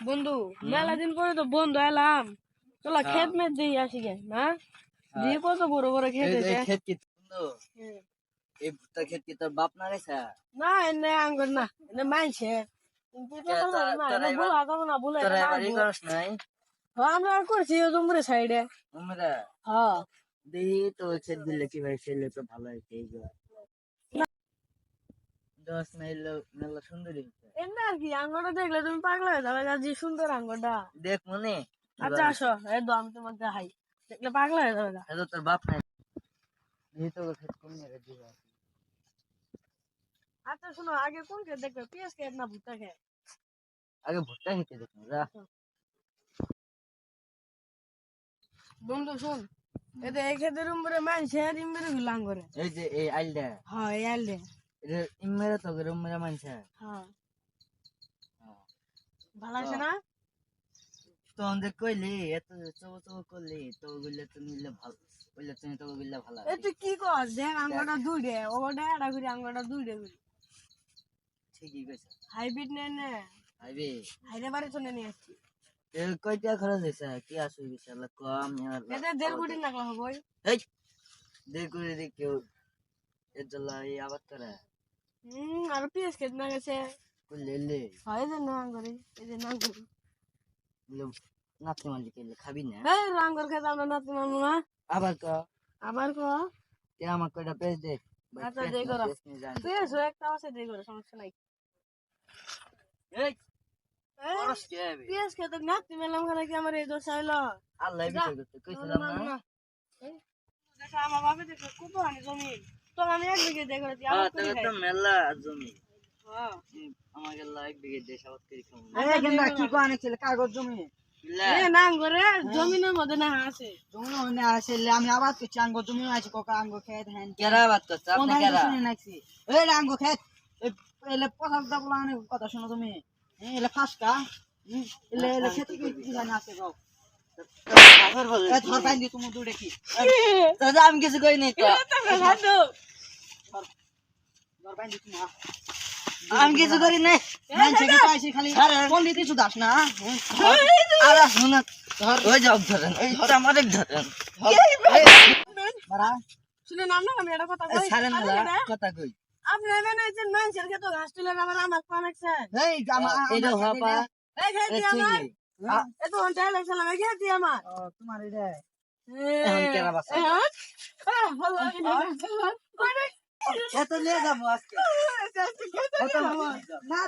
বন্ধু মেলা দিন পরে তো বন্ধু এলাম। চলো হ্যাঁ। খেত মেত দিয়ে আসি গে না? দিয়ে কত বড় বড় খেত ক্ষেত কি বন্ধু? এই ভুট্টা ক্ষেত কি তোর বাপ না রেছে না এনে আঙ্গুর না এনে নাই? হ্যাঁ, আমরা করছি ওই সাইডে। আমরা হ্যাঁ। দেখি তো দিলে কি ভাই সেলে তো ভালো হয়েছে দশ মাইল মেলা সুন্দরী এমনি আর কি দেখলে তুমি পাগলা হয়ে যাবে যে সুন্দর আঙ্গুরটা দেখ মনে আচ্ছা আসো এই দেখাই। দেখলে পাগলা হয়ে যাবে এত তোর বাপ নাই। দেখি তো দিবা আচ্ছা শোনো আগে কোন খেত দেখবে? পেঁয়াজ খেত না ভুট্টা খেত? আগে ভুট্টা খেতে দেখুন যা। বন্ধু শোন এতে এই খেতের উপরে গুলাম করে এই যে এই আইলটা। হ্যাঁ এই আলদে ইমেরা তো করে উমেরা মানছে হ্যাঁ ভালো আছে না তো আমাদের কইলি এত চব চব করলি তো গুলো তো নিলে ভালো বললে তুমি তো গুলো ভালো এ তুই কি কর দেখ আঙ্গটা দুইডে ওটা এটা ঘুরি আঙ্গটা দুইডে ঘুরি ঠিকই কইছে হাইব্রিড নে নে আইবে হাইরে বাড়ি চলে নিয়ে আসছি এ কয়টা খরচ হয়েছে কি আসবে বিশাল কম এতে দেড় কোটি টাকা হবে এই দেখ করে দেখ কেউ এর জন্য এই করে হুম আর পেঁয়াজ খেত না গেছে করলে লে হয় যে না আঙ্গরে এই যে না আঙ্গরে নাতি মালিক এলে খাবি না এই আঙ্গর খেত আমরা নাতি মানবো না আবার ক আবার ক কে আমার কয়টা পেজ দে আচ্ছা, দে করো। পেঁয়াজ একটা আছে দিয়ে করে সমস্যা নাই এই, এই, খরচ কে হবে? পেঁয়াজ খেত নাতি মেলাম খানে কি আমার এই দোষ আইলো আল্লাহ বিচার করতে কইছিলাম না দেখা আমার বাপে দেখে কত আনি জমি। তো আমি এক বিঘে দেখে দিই হ্যাঁ আমার তবে তো মেলা জমি। হ্যাঁ। আমাকে বিঘে আবাদ করে খাব। কি কোয়ানে ছিল কাগজ জমি? নাম করে জমিনের মধ্যে না আছে। জমি হনে আসলে আমি আবাদ করছি আঙ্গ জমি আছে কোকা আঙ্গ খেত হ্যান কেরা আবাদ করছে? আপনি কেরা? এই আঙ্গ খেত এলে কথা শোনো তুমি। এলে ফাঁসকা এলে এলে খেতে কি কি জানা আছে গো। আমি কিছু কই নাই তো। ধর। বাইন্দি তুমি আমি কিছু করি নাই। খালি কিছু দাস না আরে ওই যাও ধরেন। ওই আমার ধরেন শুনে নাম না আমি এটা কথা কই? ছাড়েন আপনি না কথা কই। আপনি এমন একজন মানুষের ক্ষেত ঘাস তুলে আবার আমার কানেকশন এই জামা এটা হবা এই খেতি আমার ঠিকই। এত ঘণ্টা আমার। তোমার এটা? না। নিয়ে যাব আজকে।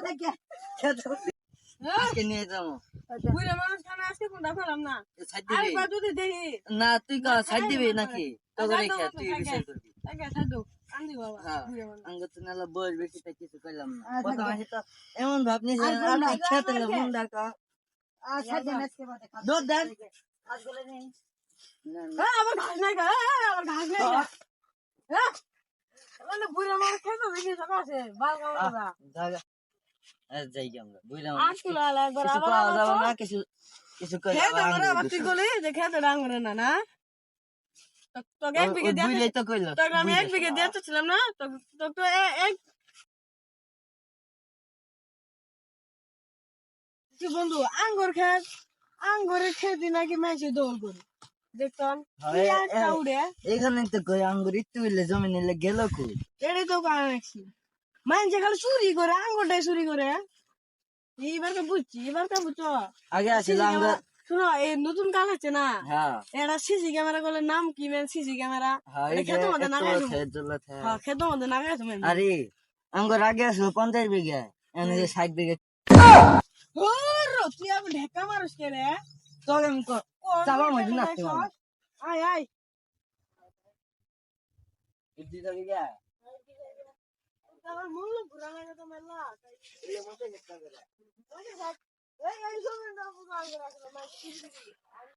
দেখে? আজকে নিয়ে যাব। তুই ছাড় দিবি নাকি? তুই করবি। ছাড় কান্দি বাবা হ্যাঁ কিছু কইলাম না। আচ্ছা, এমন ভাবনি দুধ দেন কাজ না না। আমার ঘাস নাই আমার ঘাস নাই গা। বুড়ো মানুষ খেতে দেখি সকাশে, বাল কামাতে যা। জায়গা আর যাই আমরা বুঝলাম আর তুলা হলে একবার কিছু পাওয়া যাবে না কিছু কিছু করে আবার তুই গলি যে খেতে ডাঙরে না না? তোকে এক বিঘে দিয়ে তো কইলো তোকে আমি এক বিঘে দিয়ে ছিলাম না? তো তো তো এক কি বন্ধু আঙ্গুর খেত আঙ্গুরের খেতে নাকি মেসে দৌড় করে দেখতাম কি একটা এখানে তো কই আঙ্গুর একটু হইলে জমি নিলে গেল কই? এটাই তো কারণ রাখছি মাইনছে খালি চুরি করে আঙ্গুরটাই চুরি করে। এইবার কে বুঝছি এবার কে বুঝছ। আগে আসিল আঙ্গুর। শুনো এই নতুন কাজ আছে না? হ্যাঁ। এটা সিসি ক্যামেরা করলে নাম কি মেন সিসি ক্যামেরা? হ্যাঁ খেতে মধ্যে খেত হ্যাঁ মধ্যে আরে আঙ্গুর আগে আসলো পঞ্চাশ বিঘা এনে ষাট বিঘা। ওরো, তুই আমি ঢেকা মারুস কে রে তোকে আমি ক- চাবার মধ্যে নাচতে পারব। আয় আয় দুইটা বিঘা আমার মূল্য ঘুরা লাগে তো মেলা এই এই জমিটা বুঝা করে রাখলাম